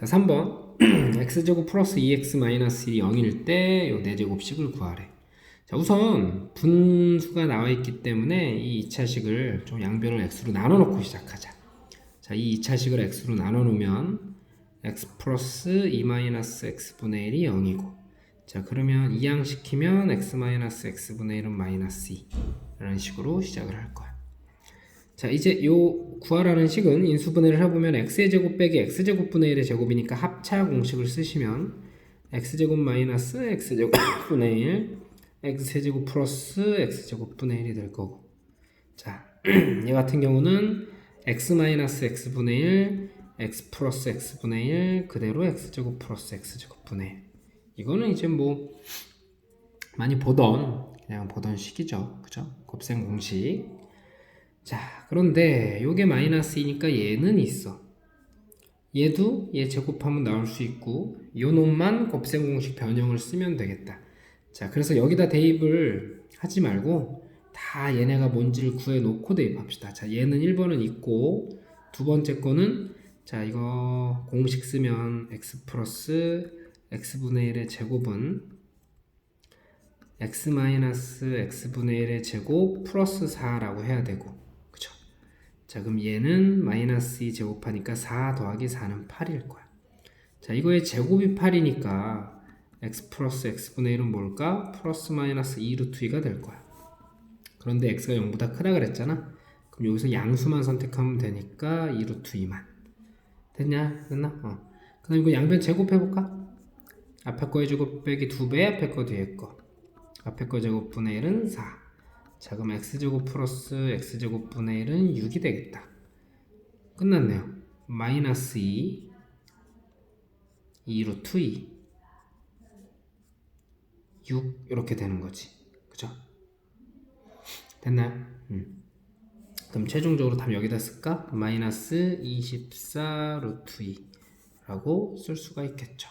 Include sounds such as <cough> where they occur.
자, 3번. <clears throat> x제곱 플러스 2x 마이너스 1이 0일 때 요 4제곱식을 구하래. 자, 우선 분수가 나와 있기 때문에 이 2차식을 좀 양변을 x로 나눠 놓고 시작하자. 자, 이 2차식을 x로 나눠 놓으면 x 플러스 2 마이너스 x분의 1이 0이고 자, 그러면 이항시키면 x 마이너스 x분의 1은 마이너스 2 이런 식으로 시작을 할 거야. 자 이제 요 구하라는 식은 인수분해를 해보면 x의 제곱 빼기 x제곱 분의 1의 제곱이니까 합차 공식을 쓰시면 x제곱 마이너스 x제곱 분의 <coughs> 1 x세제곱 플러스 x제곱 분의 1이 될 거고. 자 얘 <clears throat> 같은 경우는 x 마이너스 x분의 1 x 플러스 x분의 1 그대로 x제곱 플러스 x제곱 분의 1 이거는 이제 뭐 많이 보던 그냥 보던 식이죠. 그죠? 곱셈 공식 자, 그런데 요게 마이너스이니까 얘는 있어. 얘도 얘 제곱하면 나올 수 있고 요 놈만 곱셈 공식 변형을 쓰면 되겠다. 자, 그래서 여기다 대입을 하지 말고 다 얘네가 뭔지를 구해 놓고 대입합시다. 자, 얘는 1번은 있고 두 번째 거는 자, 이거 공식 쓰면 x 플러스 x분의 1의 제곱은 x 마이너스 x분의 1의 제곱 플러스 4라고 해야 되고? 자 그럼 얘는 마이너스 2 제곱하니까 4 더하기 4는 8일 거야 자 이거의 제곱이 8이니까 x 플러스 x분의 1은 뭘까? 플러스 마이너스 2 루트 2가 될 거야 그런데 x가 0보다 크다 그랬잖아 그럼 여기서 양수만 선택하면 되니까 2 루트 2만 됐냐? 됐나? 어. 그 다음 이거 양변 제곱해볼까? 앞에 거의 제곱 빼기 2배 앞에 거 뒤에 거 앞에 거 제곱분의 1은 4 자 그럼 x제곱 플러스 x제곱분의 1은 6이 되겠다 끝났네요 마이너스 2 2 루트 2 6 이렇게 되는 거지 그죠? 됐나요? 음. 그럼 최종적으로 답 여기다 쓸까? 마이너스 24 루트 2 라고 쓸 수가 있겠죠